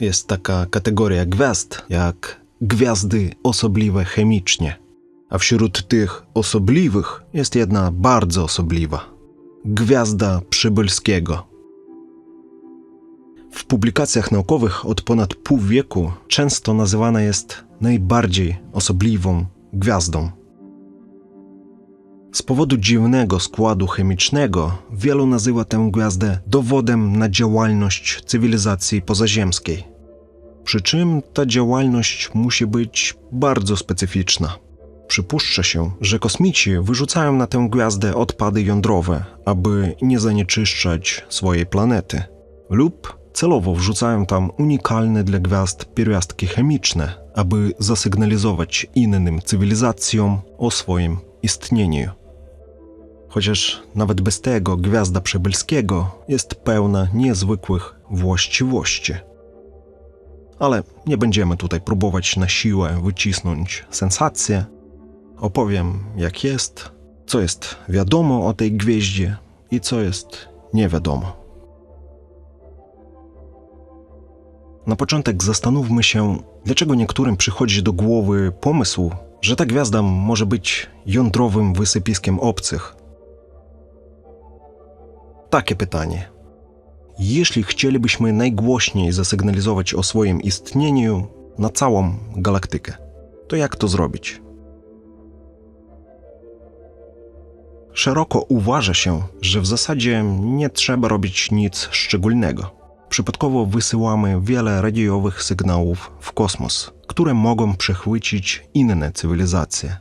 Jest taka kategoria gwiazd jak gwiazdy osobliwe chemicznie. A wśród tych osobliwych jest jedna bardzo osobliwa gwiazda Przybylskiego. W publikacjach naukowych od ponad pół wieku często nazywana jest najbardziej osobliwą gwiazdą. Z powodu dziwnego składu chemicznego wielu nazywa tę gwiazdę dowodem na działalność cywilizacji pozaziemskiej. Przy czym ta działalność musi być bardzo specyficzna. Przypuszcza się, że kosmici wyrzucają na tę gwiazdę odpady jądrowe, aby nie zanieczyszczać swojej planety, lub celowo wrzucają tam unikalne dla gwiazd pierwiastki chemiczne, aby zasygnalizować innym cywilizacjom o swoim istnieniu. Chociaż nawet bez tego gwiazda Przebylskiego jest pełna niezwykłych właściwości. Ale nie będziemy tutaj próbować na siłę wycisnąć sensację. Opowiem, jak jest, co jest wiadomo o tej gwieździe i co jest nie wiadomo. Na początek zastanówmy się, dlaczego niektórym przychodzi do głowy pomysł, że ta gwiazda może być jądrowym wysypiskiem obcych. Takie pytanie. Jeśli chcielibyśmy najgłośniej zasygnalizować o swoim istnieniu na całą galaktykę, to jak to zrobić? Szeroko uważa się, że w zasadzie nie trzeba robić nic szczególnego. Przypadkowo wysyłamy wiele radiowych sygnałów w kosmos, które mogą przechwycić inne cywilizacje.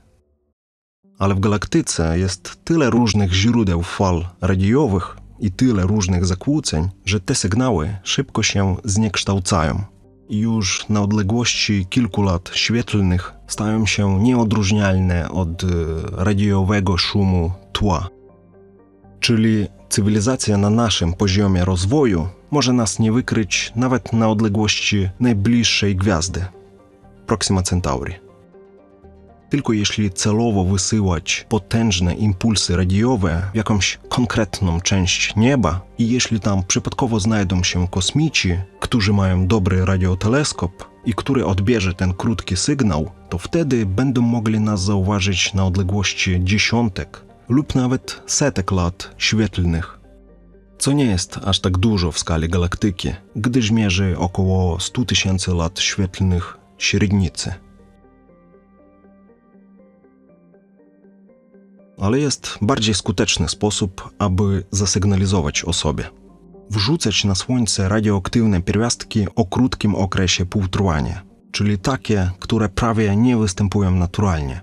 Ale w galaktyce jest tyle różnych źródeł fal radiowych i tyle różnych zakłóceń, że te sygnały szybko się zniekształcają już na odległości kilku lat świetlnych stają się nieodróżnialne od e, radiowego szumu tła. Czyli cywilizacja na naszym poziomie rozwoju może nas nie wykryć nawet na odległości najbliższej gwiazdy Proxima Centauri. Tylko jeśli celowo wysyłać potężne impulsy radiowe w jakąś konkretną część nieba i jeśli tam przypadkowo znajdą się kosmici, którzy mają dobry radioteleskop i który odbierze ten krótki sygnał, to wtedy będą mogli nas zauważyć na odległości dziesiątek lub nawet setek lat świetlnych. Co nie jest aż tak dużo w skali galaktyki, gdyż mierzy około 100 tysięcy lat świetlnych średnicy. Ale jest bardziej skuteczny sposób, aby zasygnalizować o sobie. Wrzucać na Słońce radioaktywne pierwiastki o krótkim okresie półtrwania, czyli takie, które prawie nie występują naturalnie.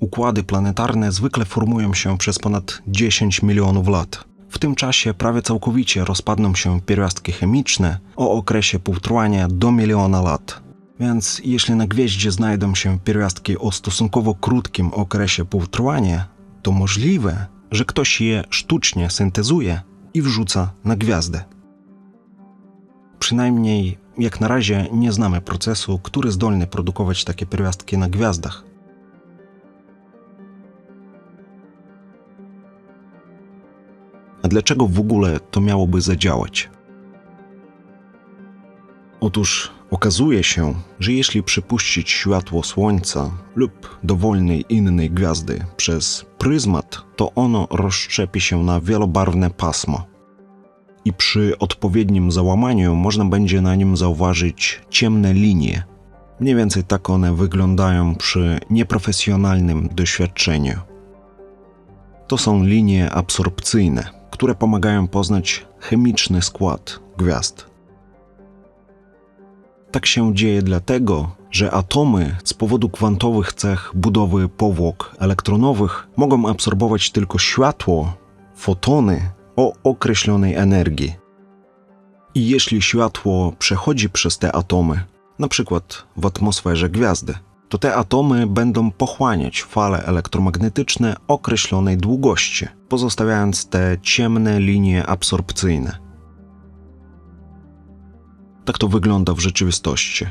Układy planetarne zwykle formują się przez ponad 10 milionów lat. W tym czasie prawie całkowicie rozpadną się pierwiastki chemiczne o okresie półtrwania do miliona lat. Więc jeśli na gwieździe znajdą się pierwiastki o stosunkowo krótkim okresie półtrwania, to możliwe, że ktoś je sztucznie syntezuje i wrzuca na gwiazdę. Przynajmniej jak na razie nie znamy procesu, który zdolny produkować takie pierwiastki na gwiazdach. A dlaczego w ogóle to miałoby zadziałać? Otóż okazuje się, że jeśli przypuścić światło Słońca lub dowolnej innej gwiazdy przez pryzmat, to ono rozszczepi się na wielobarwne pasmo. I przy odpowiednim załamaniu można będzie na nim zauważyć ciemne linie. Mniej więcej tak one wyglądają przy nieprofesjonalnym doświadczeniu. To są linie absorpcyjne, które pomagają poznać chemiczny skład gwiazd. Tak się dzieje dlatego, że atomy z powodu kwantowych cech budowy powłok elektronowych mogą absorbować tylko światło, fotony o określonej energii. I jeśli światło przechodzi przez te atomy, na przykład w atmosferze gwiazdy, to te atomy będą pochłaniać fale elektromagnetyczne określonej długości, pozostawiając te ciemne linie absorpcyjne. Tak to wygląda w rzeczywistości.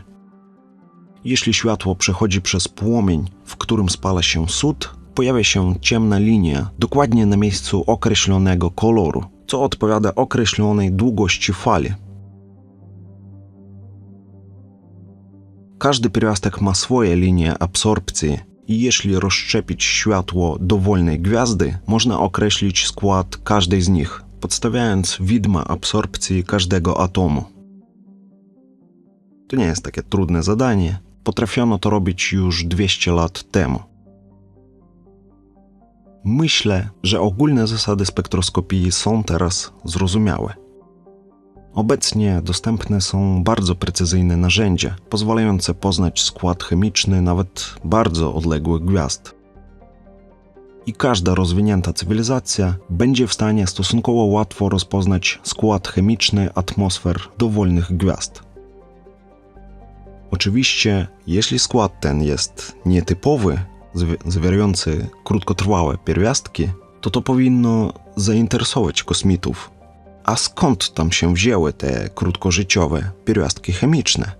Jeśli światło przechodzi przez płomień, w którym spala się sód, pojawia się ciemna linia, dokładnie na miejscu określonego koloru, co odpowiada określonej długości fali. Każdy pierwiastek ma swoje linie absorpcji i jeśli rozszczepić światło dowolnej gwiazdy, można określić skład każdej z nich, podstawiając widma absorpcji każdego atomu. To nie jest takie trudne zadanie. Potrafiono to robić już 200 lat temu. Myślę, że ogólne zasady spektroskopii są teraz zrozumiałe. Obecnie dostępne są bardzo precyzyjne narzędzia, pozwalające poznać skład chemiczny nawet bardzo odległych gwiazd. I każda rozwinięta cywilizacja będzie w stanie stosunkowo łatwo rozpoznać skład chemiczny atmosfer dowolnych gwiazd. Oczywiście, jeśli skład ten jest nietypowy, zawierający krótkotrwałe pierwiastki, to to powinno zainteresować kosmitów. A skąd tam się wzięły te krótkożyciowe pierwiastki chemiczne?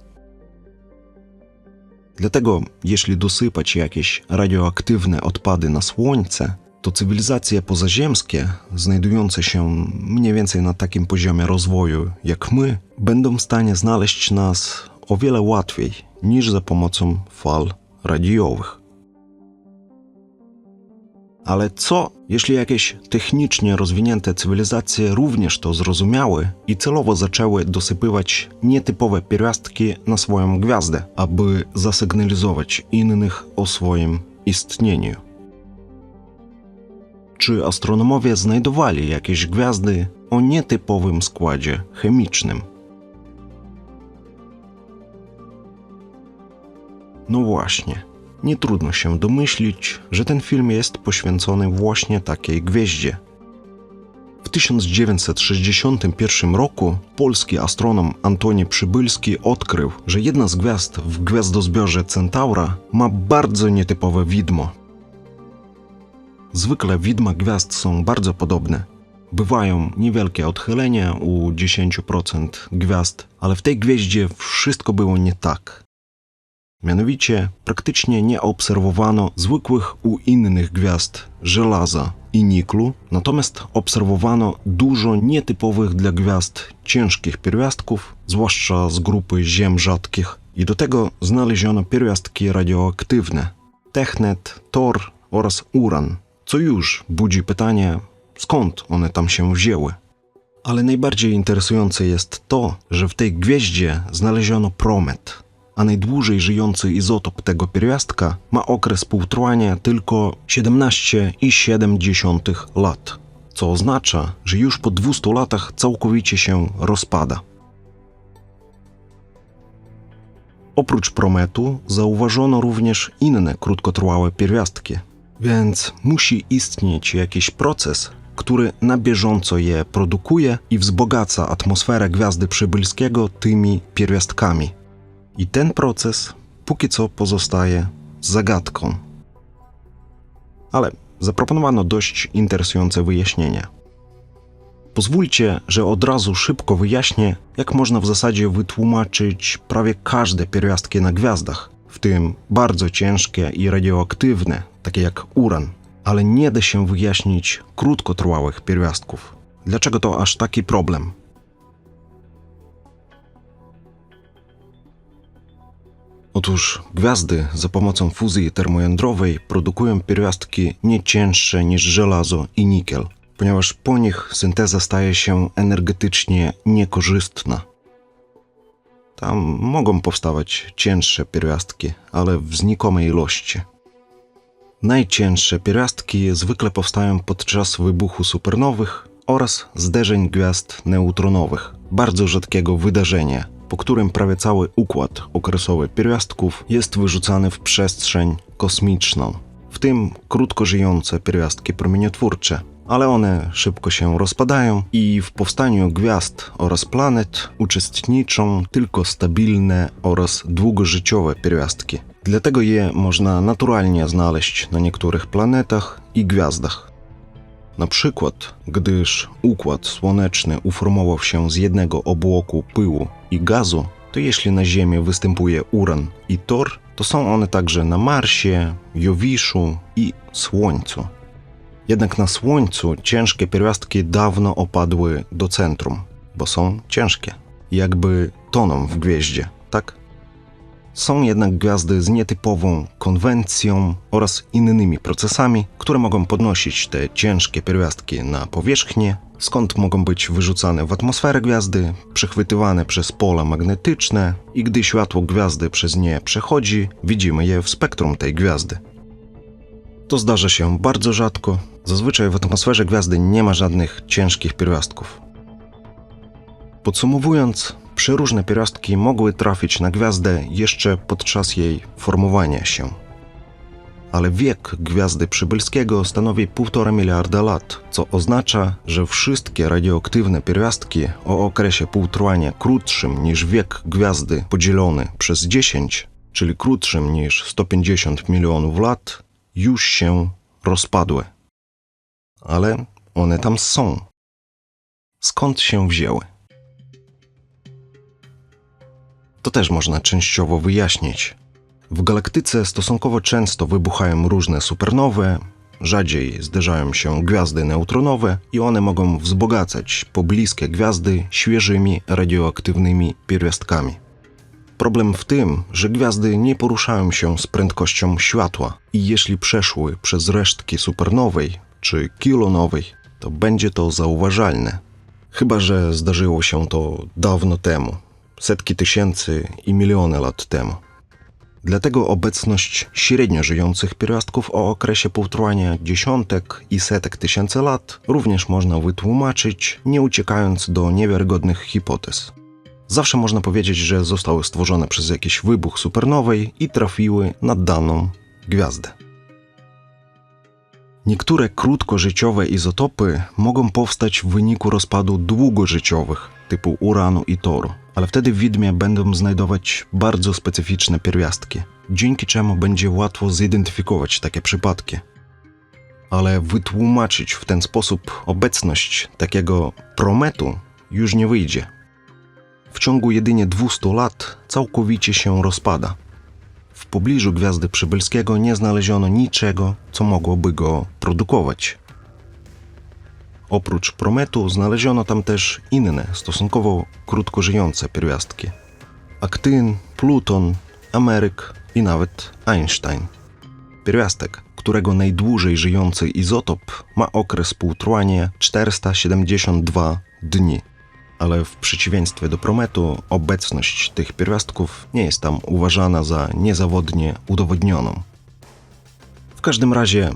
Dlatego, jeśli dosypać jakieś radioaktywne odpady na Słońce, to cywilizacje pozaziemskie, znajdujące się mniej więcej na takim poziomie rozwoju jak my, będą w stanie znaleźć nas o wiele łatwiej niż za pomocą fal radiowych. Ale co, jeśli jakieś technicznie rozwinięte cywilizacje również to zrozumiały i celowo zaczęły dosypywać nietypowe pierwiastki na swoją gwiazdę, aby zasygnalizować innych o swoim istnieniu? Czy astronomowie znajdowali jakieś gwiazdy o nietypowym składzie chemicznym? No właśnie. Nie trudno się domyślić, że ten film jest poświęcony właśnie takiej gwieździe. W 1961 roku polski astronom Antoni Przybylski odkrył, że jedna z gwiazd w gwiazdozbiorze Centaura ma bardzo nietypowe widmo. Zwykle widma gwiazd są bardzo podobne. Bywają niewielkie odchylenia u 10% gwiazd, ale w tej gwieździe wszystko było nie tak. Mianowicie praktycznie nie obserwowano zwykłych u innych gwiazd żelaza i niklu, natomiast obserwowano dużo nietypowych dla gwiazd ciężkich pierwiastków, zwłaszcza z grupy ziem rzadkich, i do tego znaleziono pierwiastki radioaktywne technet, tor oraz uran, co już budzi pytanie, skąd one tam się wzięły. Ale najbardziej interesujące jest to, że w tej gwieździe znaleziono promet, a najdłużej żyjący izotop tego pierwiastka ma okres półtrwania tylko 17,7 lat, co oznacza, że już po 200 latach całkowicie się rozpada. Oprócz prometu zauważono również inne krótkotrwałe pierwiastki, więc musi istnieć jakiś proces, który na bieżąco je produkuje i wzbogaca atmosferę gwiazdy przybylskiego tymi pierwiastkami – i ten proces póki co pozostaje zagadką. Ale zaproponowano dość interesujące wyjaśnienie. Pozwólcie, że od razu szybko wyjaśnię, jak można w zasadzie wytłumaczyć prawie każde pierwiastki na gwiazdach, w tym bardzo ciężkie i radioaktywne, takie jak uran, ale nie da się wyjaśnić krótkotrwałych pierwiastków. Dlaczego to aż taki problem? Otóż gwiazdy za pomocą fuzji termojądrowej produkują pierwiastki nie cięższe niż żelazo i nikiel, ponieważ po nich synteza staje się energetycznie niekorzystna. Tam mogą powstawać cięższe pierwiastki, ale w znikomej ilości. Najcięższe pierwiastki zwykle powstają podczas wybuchu supernowych oraz zderzeń gwiazd neutronowych, bardzo rzadkiego wydarzenia, po którym prawie cały układ okresowy pierwiastków jest wyrzucany w przestrzeń kosmiczną, w tym krótko żyjące pierwiastki promieniotwórcze. Ale one szybko się rozpadają i w powstaniu gwiazd oraz planet uczestniczą tylko stabilne oraz długożyciowe pierwiastki. Dlatego je można naturalnie znaleźć na niektórych planetach i gwiazdach. Na przykład, gdyż układ słoneczny uformował się z jednego obłoku pyłu i gazu, to jeśli na Ziemi występuje uran i tor, to są one także na Marsie, Jowiszu i Słońcu. Jednak na Słońcu ciężkie pierwiastki dawno opadły do centrum, bo są ciężkie, jakby toną w gwieździe, tak? Są jednak gwiazdy z nietypową konwencją oraz innymi procesami, które mogą podnosić te ciężkie pierwiastki na powierzchnię, skąd mogą być wyrzucane w atmosferę gwiazdy, przechwytywane przez pola magnetyczne i gdy światło gwiazdy przez nie przechodzi, widzimy je w spektrum tej gwiazdy. To zdarza się bardzo rzadko. Zazwyczaj w atmosferze gwiazdy nie ma żadnych ciężkich pierwiastków. Podsumowując, przeróżne pierwiastki mogły trafić na gwiazdę jeszcze podczas jej formowania się. Ale wiek gwiazdy przybylskiego stanowi 1,5 miliarda lat, co oznacza, że wszystkie radioaktywne pierwiastki o okresie półtrwania krótszym niż wiek gwiazdy podzielony przez 10, czyli krótszym niż 150 milionów lat, już się rozpadły. Ale one tam są. Skąd się wzięły? To też można częściowo wyjaśnić. W galaktyce stosunkowo często wybuchają różne supernowe, rzadziej zderzają się gwiazdy neutronowe i one mogą wzbogacać pobliskie gwiazdy świeżymi radioaktywnymi pierwiastkami. Problem w tym, że gwiazdy nie poruszają się z prędkością światła i jeśli przeszły przez resztki supernowej czy kilonowej, to będzie to zauważalne. Chyba, że zdarzyło się to dawno temu, setki tysięcy i miliony lat temu. Dlatego obecność średnio żyjących pierwiastków o okresie półtrwania dziesiątek i setek tysięcy lat również można wytłumaczyć, nie uciekając do niewiarygodnych hipotez. Zawsze można powiedzieć, że zostały stworzone przez jakiś wybuch supernowej i trafiły na daną gwiazdę. Niektóre krótkożyciowe izotopy mogą powstać w wyniku rozpadu długożyciowych, typu uranu i toru, ale wtedy w widmie będą znajdować bardzo specyficzne pierwiastki, dzięki czemu będzie łatwo zidentyfikować takie przypadki. Ale wytłumaczyć w ten sposób obecność takiego prometu już nie wyjdzie. W ciągu jedynie 200 lat całkowicie się rozpada. W pobliżu gwiazdy przybylskiego nie znaleziono niczego, co mogłoby go produkować. Oprócz prometu znaleziono tam też inne, stosunkowo krótko żyjące pierwiastki. Aktyn, Pluton, Ameryk i nawet Einstein. Pierwiastek, którego najdłużej żyjący izotop ma okres półtrwania 472 dni. Ale w przeciwieństwie do prometu, obecność tych pierwiastków nie jest tam uważana za niezawodnie udowodnioną. W każdym razie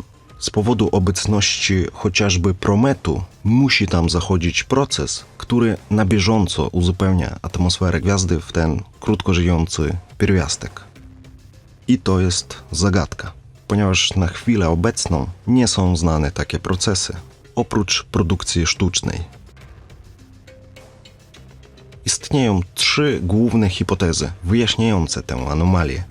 z powodu obecności chociażby prometu musi tam zachodzić proces, który na bieżąco uzupełnia atmosferę gwiazdy w ten krótko żyjący pierwiastek. I to jest zagadka, ponieważ na chwilę obecną nie są znane takie procesy, oprócz produkcji sztucznej. Istnieją trzy główne hipotezy wyjaśniające tę anomalię.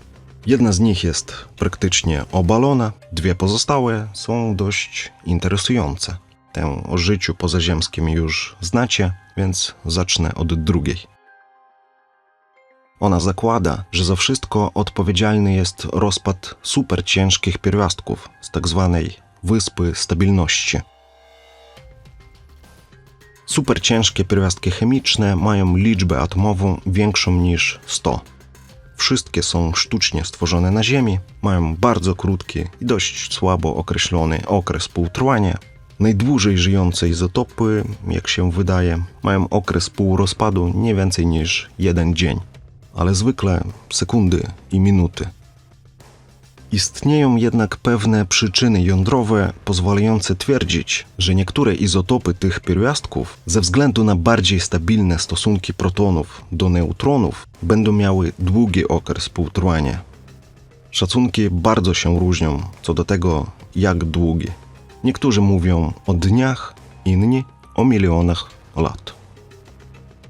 Jedna z nich jest praktycznie obalona, dwie pozostałe są dość interesujące. Tę o życiu pozaziemskim już znacie, więc zacznę od drugiej. Ona zakłada, że za wszystko odpowiedzialny jest rozpad superciężkich pierwiastków z tzw. wyspy stabilności. Superciężkie pierwiastki chemiczne mają liczbę atomową większą niż 100 Wszystkie są sztucznie stworzone na Ziemi, mają bardzo krótki i dość słabo określony okres półtrwania. Najdłużej żyjące izotopy, jak się wydaje, mają okres półrozpadu nie więcej niż jeden dzień, ale zwykle sekundy i minuty. Istnieją jednak pewne przyczyny jądrowe pozwalające twierdzić, że niektóre izotopy tych pierwiastków, ze względu na bardziej stabilne stosunki protonów do neutronów, będą miały długi okres półtrwania. Szacunki bardzo się różnią co do tego, jak długi. Niektórzy mówią o dniach, inni o milionach lat.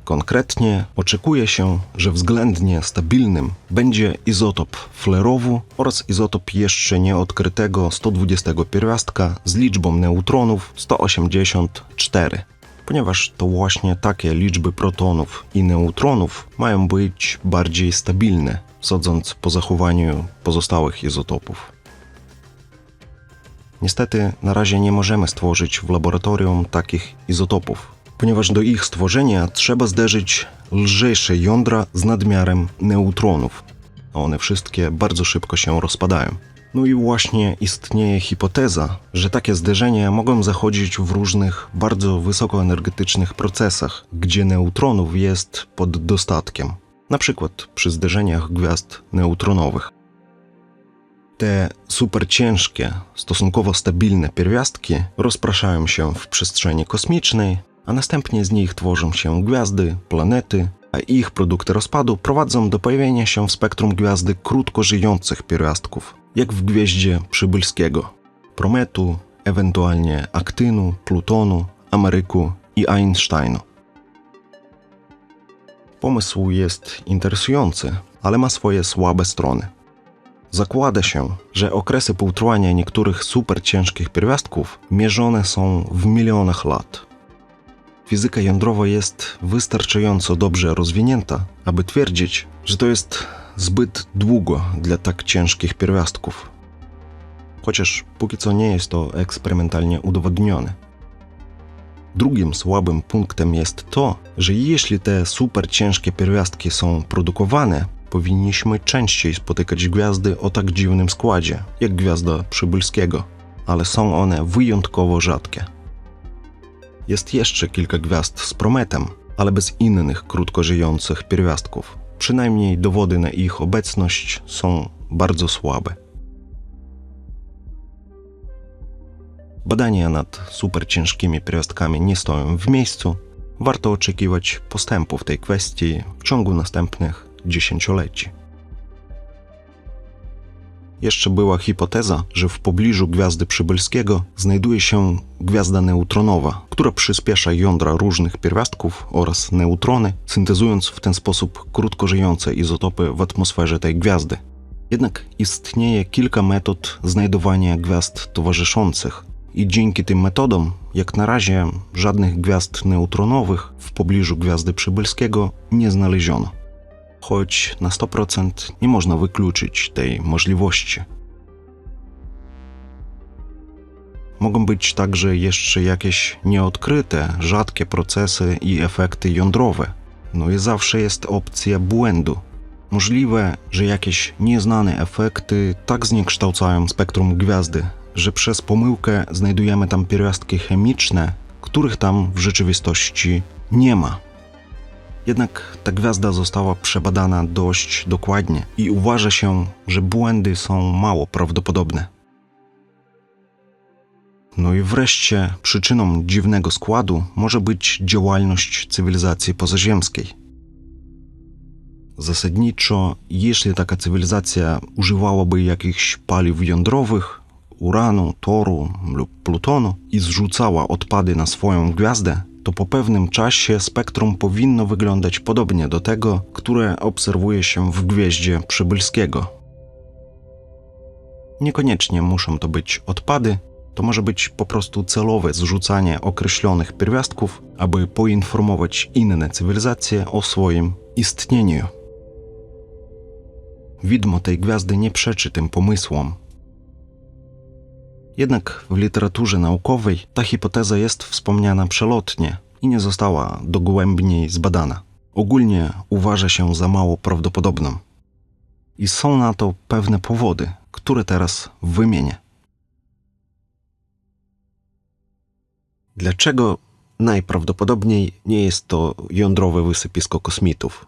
Konkretnie oczekuje się, że względnie stabilnym będzie izotop flerowu oraz izotop jeszcze nieodkrytego 120 pierwiastka z liczbą neutronów 184, ponieważ to właśnie takie liczby protonów i neutronów mają być bardziej stabilne, sądząc po zachowaniu pozostałych izotopów. Niestety, na razie nie możemy stworzyć w laboratorium takich izotopów, ponieważ do ich stworzenia trzeba zderzyć lżejsze jądra z nadmiarem neutronów. a one wszystkie bardzo szybko się rozpadają. No i właśnie istnieje hipoteza, że takie zderzenia mogą zachodzić w różnych bardzo wysokoenergetycznych procesach, gdzie neutronów jest pod dostatkiem, na przykład przy zderzeniach gwiazd neutronowych. Te superciężkie, stosunkowo stabilne pierwiastki rozpraszają się w przestrzeni kosmicznej, a następnie z nich tworzą się gwiazdy, planety, a ich produkty rozpadu prowadzą do pojawienia się w spektrum gwiazdy krótko żyjących pierwiastków, jak w gwieździe Przybylskiego, Prometu, ewentualnie Aktynu, Plutonu, Ameryku i Einsteinu. Pomysł jest interesujący, ale ma swoje słabe strony. Zakłada się, że okresy półtrwania niektórych superciężkich pierwiastków mierzone są w milionach lat. Fizyka jądrowa jest wystarczająco dobrze rozwinięta, aby twierdzić, że to jest zbyt długo dla tak ciężkich pierwiastków. Chociaż póki co nie jest to eksperymentalnie udowodnione. Drugim słabym punktem jest to, że jeśli te superciężkie pierwiastki są produkowane, powinniśmy częściej spotykać gwiazdy o tak dziwnym składzie, jak gwiazda Przybylskiego, ale są one wyjątkowo rzadkie. Jest jeszcze kilka gwiazd z prometem, ale bez innych krótko żyjących pierwiastków. Przynajmniej dowody na ich obecność są bardzo słabe. Badania nad superciężkimi pierwiastkami nie stoją w miejscu. Warto oczekiwać postępu w tej kwestii w ciągu następnych dziesięcioleci. Jeszcze była hipoteza, że w pobliżu gwiazdy Przybylskiego znajduje się gwiazda neutronowa, która przyspiesza jądra różnych pierwiastków oraz neutrony, syntezując w ten sposób krótko żyjące izotopy w atmosferze tej gwiazdy. Jednak istnieje kilka metod znajdowania gwiazd towarzyszących, i dzięki tym metodom, jak na razie, żadnych gwiazd neutronowych w pobliżu gwiazdy Przybylskiego nie znaleziono choć na 100% nie można wykluczyć tej możliwości. Mogą być także jeszcze jakieś nieodkryte, rzadkie procesy i efekty jądrowe. No i zawsze jest opcja błędu. Możliwe, że jakieś nieznane efekty tak zniekształcają spektrum gwiazdy, że przez pomyłkę znajdujemy tam pierwiastki chemiczne, których tam w rzeczywistości nie ma. Jednak ta gwiazda została przebadana dość dokładnie i uważa się, że błędy są mało prawdopodobne. No i wreszcie przyczyną dziwnego składu może być działalność cywilizacji pozaziemskiej. Zasadniczo, jeśli taka cywilizacja używałaby jakichś paliw jądrowych, uranu, toru lub plutonu i zrzucała odpady na swoją gwiazdę, to po pewnym czasie spektrum powinno wyglądać podobnie do tego, które obserwuje się w gwieździe Przybylskiego. Niekoniecznie muszą to być odpady, to może być po prostu celowe zrzucanie określonych pierwiastków, aby poinformować inne cywilizacje o swoim istnieniu. Widmo tej gwiazdy nie przeczy tym pomysłom, jednak w literaturze naukowej ta hipoteza jest wspomniana przelotnie i nie została dogłębniej zbadana. Ogólnie uważa się za mało prawdopodobną. I są na to pewne powody, które teraz wymienię. Dlaczego najprawdopodobniej nie jest to jądrowe wysypisko kosmitów?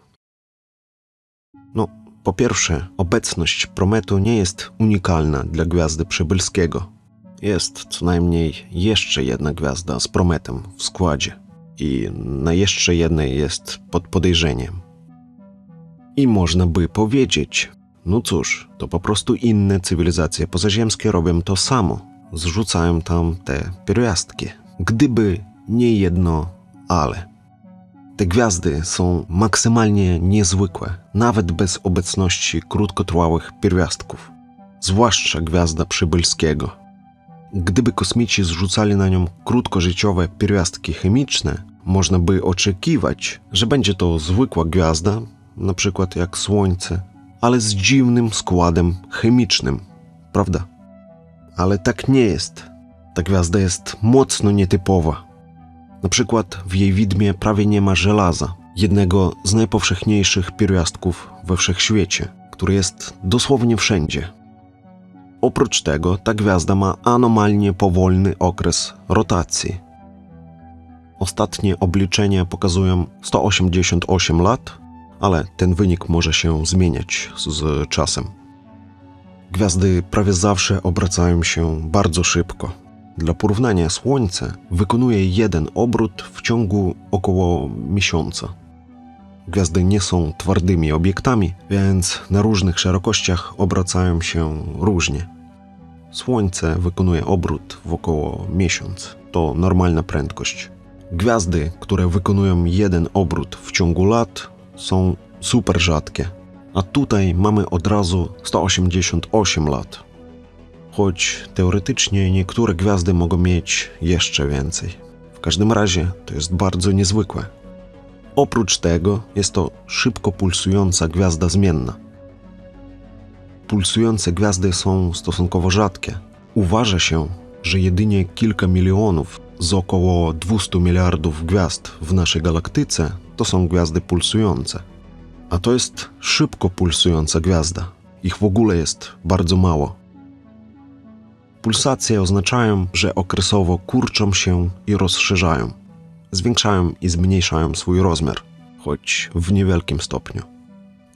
No, po pierwsze, obecność prometu nie jest unikalna dla gwiazdy Przybylskiego. Jest co najmniej jeszcze jedna gwiazda z prometem w składzie i na jeszcze jednej jest pod podejrzeniem. I można by powiedzieć, no cóż, to po prostu inne cywilizacje pozaziemskie robią to samo. Zrzucają tam te pierwiastki. Gdyby nie jedno ale. Te gwiazdy są maksymalnie niezwykłe, nawet bez obecności krótkotrwałych pierwiastków. Zwłaszcza gwiazda Przybylskiego. Gdyby kosmici zrzucali na nią krótkożyciowe pierwiastki chemiczne, można by oczekiwać, że będzie to zwykła gwiazda, na przykład jak Słońce, ale z dziwnym składem chemicznym, prawda? Ale tak nie jest. Ta gwiazda jest mocno nietypowa. Na przykład w jej widmie prawie nie ma żelaza, jednego z najpowszechniejszych pierwiastków we wszechświecie, który jest dosłownie wszędzie. Oprócz tego ta gwiazda ma anomalnie powolny okres rotacji. Ostatnie obliczenia pokazują 188 lat, ale ten wynik może się zmieniać z czasem. Gwiazdy prawie zawsze obracają się bardzo szybko. Dla porównania Słońce wykonuje jeden obrót w ciągu około miesiąca. Gwiazdy nie są twardymi obiektami, więc na różnych szerokościach obracają się różnie. Słońce wykonuje obrót w około miesiąc. To normalna prędkość. Gwiazdy, które wykonują jeden obrót w ciągu lat, są super rzadkie. A tutaj mamy od razu 188 lat. Choć teoretycznie niektóre gwiazdy mogą mieć jeszcze więcej. W każdym razie to jest bardzo niezwykłe. Oprócz tego jest to szybko pulsująca gwiazda zmienna. Pulsujące gwiazdy są stosunkowo rzadkie. Uważa się, że jedynie kilka milionów z około 200 miliardów gwiazd w naszej galaktyce to są gwiazdy pulsujące. A to jest szybko pulsująca gwiazda. Ich w ogóle jest bardzo mało. Pulsacje oznaczają, że okresowo kurczą się i rozszerzają. Zwiększają i zmniejszają swój rozmiar, choć w niewielkim stopniu.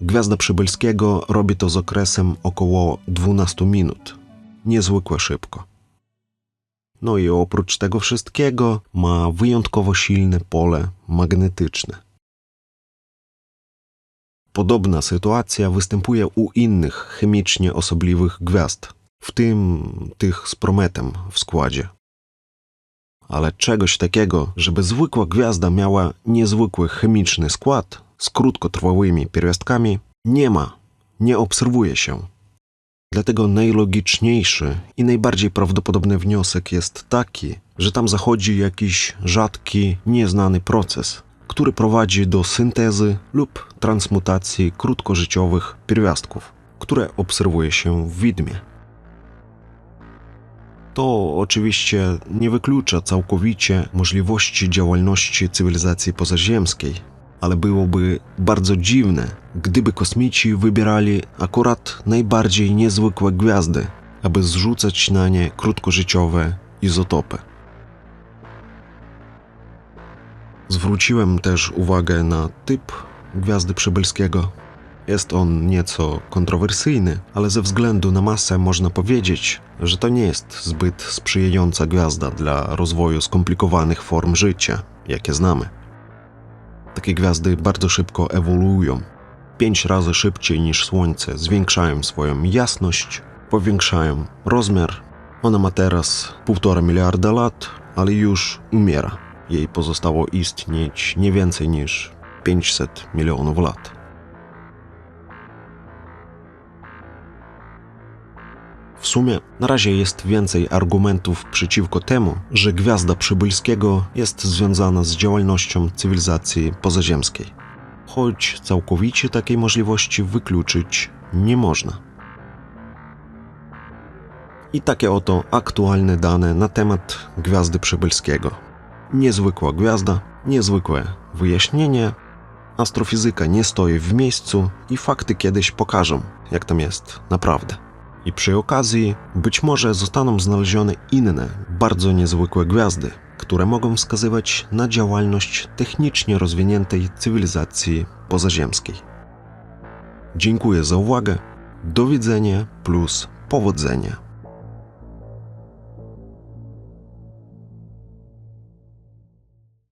Gwiazda Przybylskiego robi to z okresem około 12 minut. Niezwykle szybko. No i oprócz tego wszystkiego ma wyjątkowo silne pole magnetyczne. Podobna sytuacja występuje u innych chemicznie osobliwych gwiazd, w tym tych z prometem w składzie. Ale czegoś takiego, żeby zwykła gwiazda miała niezwykły chemiczny skład z krótkotrwałymi pierwiastkami, nie ma, nie obserwuje się. Dlatego najlogiczniejszy i najbardziej prawdopodobny wniosek jest taki, że tam zachodzi jakiś rzadki, nieznany proces, który prowadzi do syntezy lub transmutacji krótkożyciowych pierwiastków, które obserwuje się w widmie. To oczywiście nie wyklucza całkowicie możliwości działalności cywilizacji pozaziemskiej, ale byłoby bardzo dziwne, gdyby kosmici wybierali akurat najbardziej niezwykłe gwiazdy, aby zrzucać na nie krótkożyciowe izotopy. Zwróciłem też uwagę na typ gwiazdy przybylskiego. Jest on nieco kontrowersyjny, ale ze względu na masę można powiedzieć, że to nie jest zbyt sprzyjająca gwiazda dla rozwoju skomplikowanych form życia, jakie znamy. Takie gwiazdy bardzo szybko ewoluują. Pięć razy szybciej niż Słońce zwiększają swoją jasność, powiększają rozmiar. Ona ma teraz półtora miliarda lat, ale już umiera. Jej pozostało istnieć nie więcej niż 500 milionów lat. W sumie na razie jest więcej argumentów przeciwko temu, że gwiazda Przybylskiego jest związana z działalnością cywilizacji pozaziemskiej. Choć całkowicie takiej możliwości wykluczyć nie można. I takie oto aktualne dane na temat gwiazdy Przybylskiego. Niezwykła gwiazda, niezwykłe wyjaśnienie. Astrofizyka nie stoi w miejscu i fakty kiedyś pokażą, jak tam jest naprawdę. I przy okazji być może zostaną znalezione inne, bardzo niezwykłe gwiazdy, które mogą wskazywać na działalność technicznie rozwiniętej cywilizacji pozaziemskiej. Dziękuję za uwagę. Do widzenia plus powodzenia.